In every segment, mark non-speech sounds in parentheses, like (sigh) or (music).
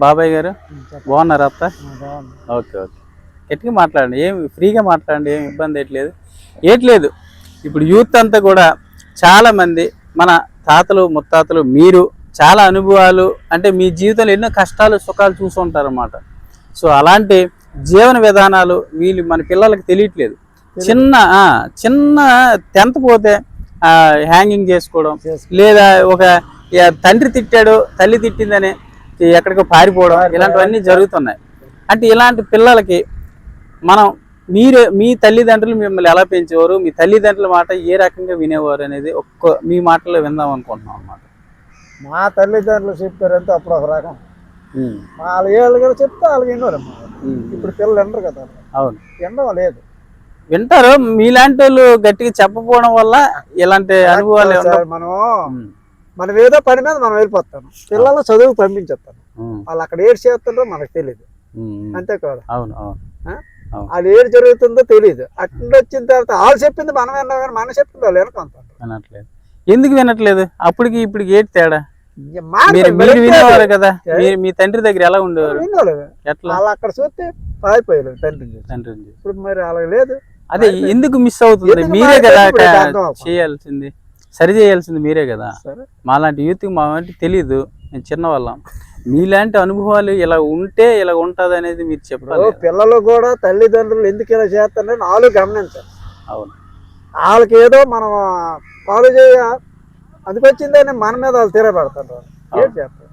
బాబాయ్ గారు? బాగున్నారా అత్త? Okay okay. గట్టిగా మాట్లాడండి. ఏం ఫ్రీగా మాట్లాడండి ఏం ఇబ్బంది ఏట్లేదు ఏట్లేదు ఇప్పుడు యూత్ అంతా కూడా చాలా మంది మన తాతలు ముత్తాతలు మీరు చాలా అనుభవాలు అంటే మీ జీవితంలో ఎన్నో కష్టాలు సుఖాలు చూసి ఉంటారన్నమాట. సో అలాంటి జీవన విధానాలు వీళ్ళు మన పిల్లలకి తెలియట్లేదు. చిన్న చిన్న టెన్త్ పోతే హ్యాంగింగ్ చేసుకోవడం చేసుకో- లేదా ఒక తండ్రి తిట్టాడు తల్లి తిట్టిందని ఎక్కడికో పారిపోవడం ఇలాంటివన్నీ జరుగుతున్నాయి. అంటే ఇలాంటి పిల్లలకి మనం మీరు మీ తల్లిదండ్రులు మిమ్మల్ని ఎలా పెంచేవారు? మీ తల్లిదండ్రుల మాట ఏ రకంగా వినేవారు అనేది ఒక్క మీ మాటలో విందాం అనుకుంటున్నాం అన్నమాట. మా తల్లిదండ్రులు చెప్పారంటే అప్పుడు ఒక రకం. వాళ్ళ ఏళ్ళు కూడా చెప్తే వాళ్ళకి వినరమ్మా ఇప్పుడు పిల్లలు వినరు కదా. అవును. వినడం లేదు. వింటారు మీలాంటి వాళ్ళు గట్టిగా చెప్పకపోవడం వల్ల ఇలాంటి అనుభవాలు మనం మనం ఏదో పని మీద మనం వెళ్ళిపోతాను పిల్లలు చదువు పంపించేస్తాను వాళ్ళు అక్కడ ఏడు చేస్తుందో మనకు తెలియదు అంతే కదా? అవును వాళ్ళు ఏడు జరుగుతుందో తెలియదు అట్లా వచ్చిన తర్వాత వాళ్ళు చెప్పింది మనం విన్నాం కానీ మనం చెప్పింది వాళ్ళు వెనకొంటారు వినట్లేదు. ఎందుకు వినట్లేదు? అప్పటికి ఇప్పటికి ఏంటి తేడా? మీరు వినేవారు? కదా? మీరు మీ తండ్రి దగ్గర ఎలా ఉండేవారు? ఎట్లా? వాళ్ళు అక్కడ చూస్తే పారిపోయారు తండ్రి. తండ్రి. ఇప్పుడు మరి అలా లేదు. అదే ఎందుకు మిస్ అవుతుంది? మీరే కదా. చేయాల్సింది. సరి చేయాల్సింది మీరే కదా. సరే. మాలాంటి యూత్ మా వంటి తెలియదు నేను చిన్నవాళ్ళం. మీలాంటి అనుభవాలు ఇలా ఉంటే ఇలా ఉంటది అనేది మీరు చెప్పాలి. ఇప్పుడు పిల్లలు కూడా తల్లిదండ్రులు ఎందుకు ఇలా చేస్తారని నాలుగు గమనించాలి అవును. వాళ్ళకి ఏదో మనం ఫాలో చేయ అందుకొచ్చిందని మన మీద వాళ్ళు తిరగబడతారు ఏం చేస్తారు?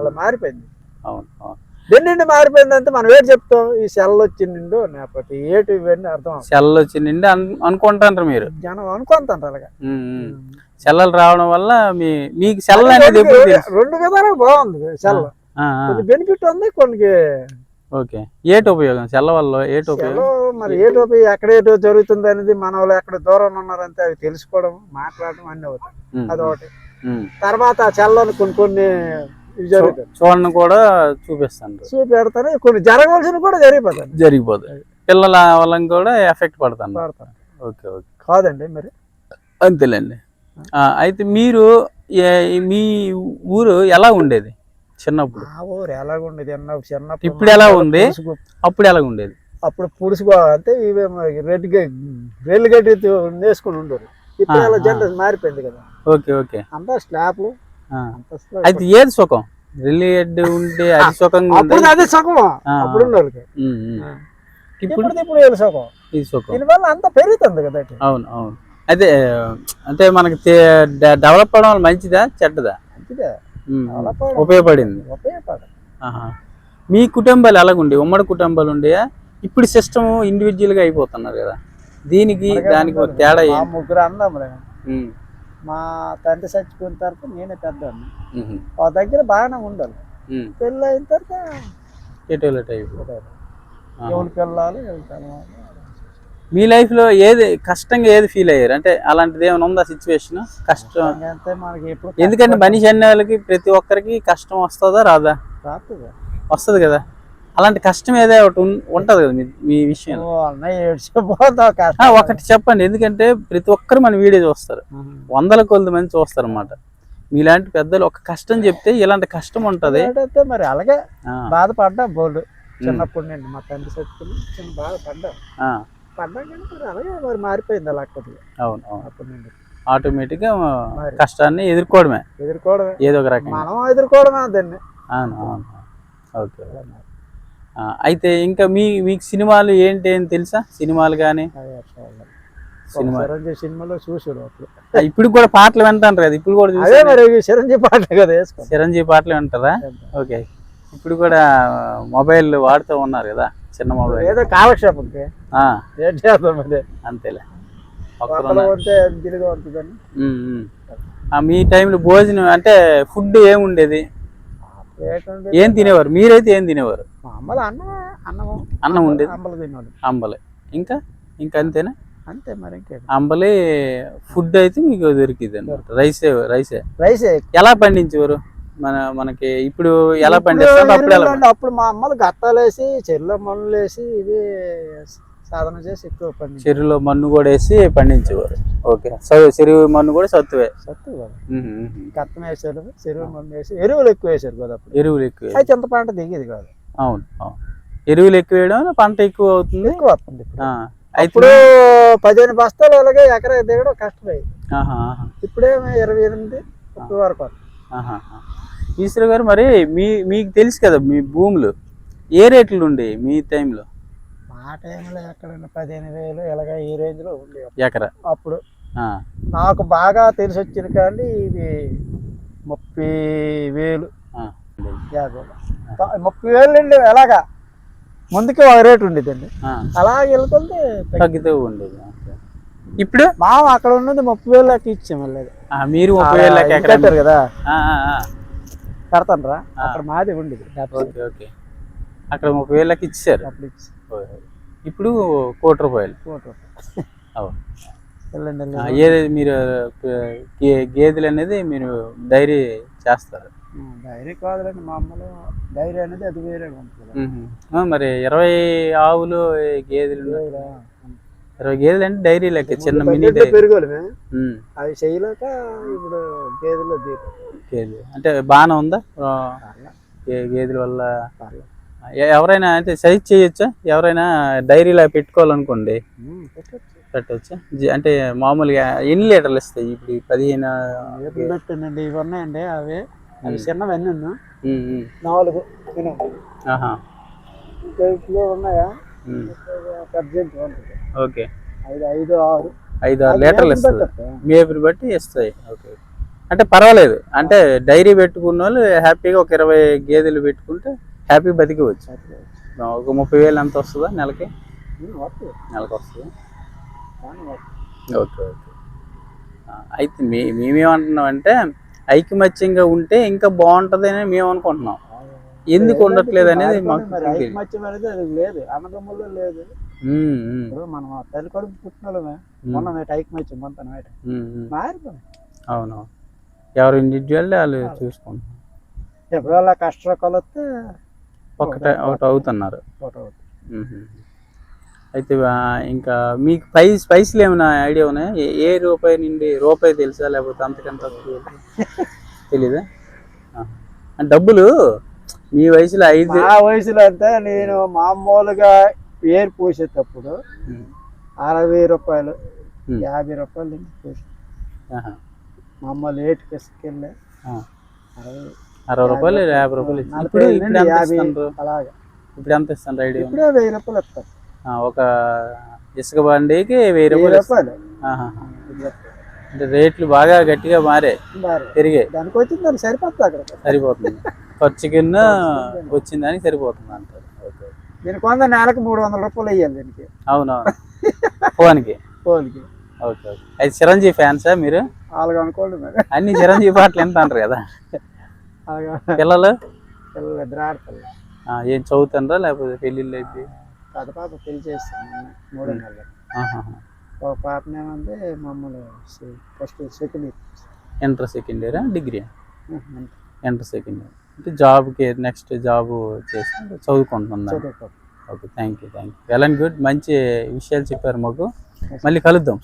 అలా మారిపోయింది. అవును అవును. దేన్ని మారిపోయిందంటే మనం ఏం చెప్తాం? ఈ సెల్ వచ్చిండు లేకపోతే ఏటి ఇవన్నీ అర్థం. సెల్ వచ్చి నిండి అను- అనుకుంటారు మీరు. జనం అనుకుంటారు అలాగా. సెల్లలు రావడం వల్ల మీ మీకు సెల్ అనేది రెండు విధాలుగా బాగుంది సెల్. బెనిఫిట్ ఉంది కొన్ని ఓకే. ఏటి ఉపయోగం? సెల్ల వల్ల ఏటి ఉపయోగం? మరి ఏటో పోయి ఎక్కడ ఏటో జరుగుతుంది అనేది మన వాళ్ళు ఎక్కడ దూరం ఉన్నారంటే అవి తెలుసుకోవడం మాట్లాడడం అన్నీ అవుతాయి. అదొకటి. తర్వాత ఆ సెల్లోని కొన్ని కొన్ని చూడండి కూడా చూపిస్తాను చూపెడతారు. కొన్ని జరగవలసిన కూడా జరిగిపోతాయి. జరిగిపోతుంది పిల్లల వల్ల కూడా ఎఫెక్ట్ పడతారు. Okay okay. కాదండి మరి? అంతేలేండి. అయితే మీరు మీ ఊరు ఎలా ఉండేది చిన్నప్పుడు? ఆ ఊరు ఎలాగుండేది? అన్న చిన్నప్పుడు ఇప్పుడు ఎలా ఉంది? అప్పుడు ఎలా ఉండేది? అప్పుడు పుడుసుకో అంటే ఇవే రెడ్ రెల్లు గడ్డి వేసుకుని ఉండరు ఇప్పుడు అలా. జనరేషన్ మారిపోయింది కదా. Okay okay. అంతా స్లాప్లు. అయితే ఏది సుఖం? రిలేట్ ఉంటే అది ఉంది అప్పుడు అదే సుఖం. అప్పుడు. ఇప్పుడు? ఇప్పుడు వీళ్ళ సుఖం? ఇది సుఖం. దీనివల్ల అంతా పెరుగుతుంది కదా. అవును అవును. అయితే అంటే మనకి డెవలప్ అవడం వల్ల మంచిదా చెడ్డదా? మంచిదే. ఉపయోగపడింది. ఉపయోగపడ ఆహా. మీ కుటుంబాలు ఎలాగుండే ఉమ్మడి కుటుంబాలు ఉండేయా? ఇప్పుడు సిస్టమ్ ఇండివిజువల్గా అయిపోతున్నారు కదా. దీనికి దానికి ఒక తేడా ముగ్గురు ఉమ్, మా తండ్రి చచ్చిపోయిన తర్వాత నేనే ఉహు, ఆ దగ్గర బాగానే ఉండాలి. పెళ్ళి అయిన తర్వాత. ఎవరి పిల్లలు మీ లైఫ్లో ఏది కష్టంగా ఏది ఫీల్ అయ్యారు? అంటే అలాంటిది ఏమైనా ఉందా సిచ్యువేషన్ కష్టం. అంటే మనకి ఎప్పుడు ఎందుకంటే మనిషి అనే వాళ్ళకి ప్రతి ఒక్కరికి కష్టం వస్తుందా రాదా? రాదు వస్తుంది కదా. అలాంటి కష్టం ఏదో ఒకటి ఉంటది కదా మీ ఏడ్చిపోతావు కష్టం. ఒకటి చెప్పండి. ఎందుకంటే ప్రతి ఒక్కరు మన వీడియో చూస్తారు. వందల కొద్ది మంది చూస్తారు అనమాట మీలాంటి పెద్దలు ఒక కష్టం చెప్తే ఇలాంటి కష్టం ఉంటది. మరి అలాగే బాధపడ్డా బోల్డ్. చిన్నప్పటి నుండి మా తండ్రి చచ్చిపోయి చిన్న బాధపడ్డా పడ్డా. కానీ మరి అలాగే మరి మారిపోయింది అలా అక్కడికి అవును అవును. అప్పటి నుండి. ఆటోమేటిక్గా మరి. కష్టాన్ని ఎదుర్కోవడమే. ఎదుర్కోవడమే. ఏదో ఒక రకంగా. మనం ఎదుర్కోవడమే దాన్ని. అవును అవును ఓకే. అయితే ఇంకా మీ మీకు సినిమాలు ఏంటి అని తెలుసా? సినిమాలు కానీ. సినిమా. చిరంజీవి సినిమాలో చూసాడు అప్పుడు. ఇప్పుడు కూడా పాటలు వింటాను కదా? ఇప్పుడు కూడా అదే మరి చిరంజీవి పాట కదా చిరంజీవి పాటలు వింటారా? ఓకే. ఇప్పుడు కూడా మొబైల్ వాడుతూ ఉన్నారు కదా చిన్న మొబైల్. ఏదో కాలక్షేపంకి. ఆ, ఏం చేద్దాం అదే అంతేలే మీ టైంలో భోజనం అంటే ఫుడ్ ఏముండేది? ఏం తినేవారు? మీరైతే ఏం తినేవారు? అన్నం అన్నము అన్నం ఉండేది అంబలు తిన్నాడు అంబలే. ఇంకా? ఇంకా అంతేనా? అంతే మరి అంబలి ఫుడ్ అయితే మీకు దొరికింది అనమాట రైసే రైసే. రైస్. ఎలా పండించేవారు? మన మనకి ఇప్పుడు ఎలా పండిస్తారు? అప్పుడు అప్పుడు మా అమ్మలు గత్తాలేసి చెర్ల మనులు వేసి ఇవి సాధన చేసి ఎక్కువ చెరువులో మన్ను కూడా వేసి పండించేవారు. ఓకే. చెరువు మన్ను కూడా సత్తువే. సత్తు. కత్తం వేసారు చెరువు మందు వేసి ఎరువులు ఎక్కువ వేసారు కదా అప్పుడు. ఎరువులు ఎక్కువ అయితే చింత పంట దిగేది కాదు. అవును అవును. ఎరువులు ఎక్కువ వేయడం పంట ఎక్కువ అవుతుంది. ఎక్కువ వస్తుంది ఇప్పుడు. ఇప్పుడు పదిహేను బస్తాలు అలాగే ఎకరా దిగడం కష్టమే. ఇప్పుడేమో ఇరవై ఎనిమిది ముప్పై వరకు. ఈశ్వర్ గారు మరి మీ మీకు తెలుసు కదా మీ భూములు. ఏ రేట్లు ఉండే మీ టైంలో? మా టైంలో ఎక్కడైనా పదిహేను వేలు ఇలాగ ఈ రేంజ్లో ఉండేవి. ఎకరా? అప్పుడు. ఆ, నాకు బాగా తెలిసి వచ్చిన కానీ ఇది ముప్పై వేలు. ఆ, యాభై. ముప్పై వేలు అండి ఎలాగా? ముందుకే ఒక రేటు ఉండేదండి. ఆ, అలాగే వెళ్తుంటే తగ్గి- తగ్గుతూ ఉండేది. ఇప్పుడు? మా అక్కడ ఉన్నది ముప్పై వేలు లెక్క ఇచ్చాం మళ్ళీ ఆ, మీరు ముప్పై వేల లెక్క కట్టారు కదా? ఆ, ఆ, ఆ. కడతాను రా అక్కడ మాది ఉండేది. అక్కడ ముప్పై వేలకి ఇచ్చారు అప్పుడు ఇచ్చి ఇప్పుడు కోటి రూపాయలు కోటి రూపాయలు. అవును. ఏది మీరు గేదెలు అనేది మీరు డైరీ చేస్తారు. డైరీ కాదులేండి మామూలు డైరీ అనేది అది వేరే ఉంటుంది. మరి ఇరవై ఆవులు గేదెలు. ఇరవై గేదెలు అంటే డైరీ లెక్క చిన్న మినీ డైరీ. అవి చేయలేక ఇప్పుడు గేదెలో దీపం గేదె అంటే బాగానే ఉందా? గేదెల వల్ల ఎవరైనా అంటే సైజ్ చేయొచ్చా? ఎవరైనా డైరీలా పెట్టుకోవాలనుకోండి. పెట్టవచ్చా జి- అంటే మామూలుగా ఎన్ని లీటర్లు ఇస్తాయి ఇప్పుడు పదిహేను పెట్టండి ఇవి ఉన్నాయండి అవి. అవి చిన్నవన్నీ. నాలుగు ఉన్నాయా? ఓకే. ఐదు ఐదు ఆరు. ఐదు ఆరు లీటర్లు ఇస్తుంది. మేపుని బట్టి ఇస్తాయి ఓకే. అంటే పర్వాలేదు. అంటే డైరీ పెట్టుకున్న వాళ్ళు హ్యాపీగా ఒక ఇరవై గేదెలు పెట్టుకుంటే హ్యాపీ బతికవచ్చు ఒక ముప్పై వేలు ఎంత వస్తుందా నెలకి. నెలకి వస్తుందా. Okay okay. అయితే మీ మేమేమంటున్నాం అంటే ఐకమత్యంగా ఉంటే ఇంకా బాగుంటుంది అని మేము అనుకుంటున్నాం ఎందుకు ఉండట్లేదు అనేది మాకు. ఐకమత్యం అనేది లేదు. లేదు. మనం తల్లి పుట్టినోళ్ళమే. మొన్న మేట ఐకమత్యం మేట అవును ఎవరు ఇండివిజువల్ వాళ్ళు చూసుకుంటున్నారు. ఎప్పుడు అలా కష్ట కొలస్తే ఒకటే ఒకటి అవుతున్నారు. అయితే ఆ, ఇంకా మీకు పైస్ పైసలు ఏమైనా ఐడియా ఉన్నాయా ఏ- రూపాయి నుండి రూపాయి తెలుసా లేకపోతే అంతకంత తెలీదా ఆ. డబ్బులు మీ వయసులో ఐదు మా వయసులో అంతా నేను మామూలుగా ఏరు పోసేటప్పుడు. అరవై రూపాయలు. యాభై రూపాయలు పోసి ఏటు తీసుకెళ్ళి ఆ. అరవై అరవై రూపాయలు యాభై రూపాయలు ఇప్పుడు ఇప్పుడు ఎంత అలాగా. ఇప్పుడు ఎంత ఐడియా? ఇప్పుడే వెయ్యి రూపాయలు ఇస్తారు. ఆ, ఒక ఇసుక బండికి వెయ్యి రూపాయలు. అంటే రేట్లు బాగా గట్టిగా మారే పెరిగాయి దానికి వచ్చింది దానికి సరిపోతుంది అక్కడ. సరిపోతుంది. ఖర్చు కింద వచ్చిందని సరిపోతుంది అంటారు ఓకే. దీనికి వంద నెలకు మూడు వందల రూపాయలు వేయాలి దీనికి. అవునవును. (laughs) ఫోన్కి? పోలికి ఓకే ఓకే. అయితే చిరంజీవి ఫ్యాన్సా మీరు? అలాగ అనుకోండి అన్ని చిరంజీవి పాటలు ఎంత అంటారు కదా. (laughs) పిల్లలు? పిల్లలు ఇద్దరు ఆడపిల్లలు. ఏం చదువుతుండ్రా లేకపోతే పెళ్ళిళ్ళు అయితే? పెద్ద పాప పెళ్ళి చేస్తాను మూడో నెలలు. ఒక పాపనేమంటే మమ్మల్ని first second year. Inter second ఇయరా? డిగ్రీ? Inter second year. అంటే జాబ్కి నెక్స్ట్ జాబ్ చేసి చదువుకుంటున్నా చదువుకో okay thank you thank you well and good. మంచి విషయాలు చెప్పారు మాకు. మళ్ళీ కలుద్దాం.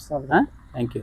Thank you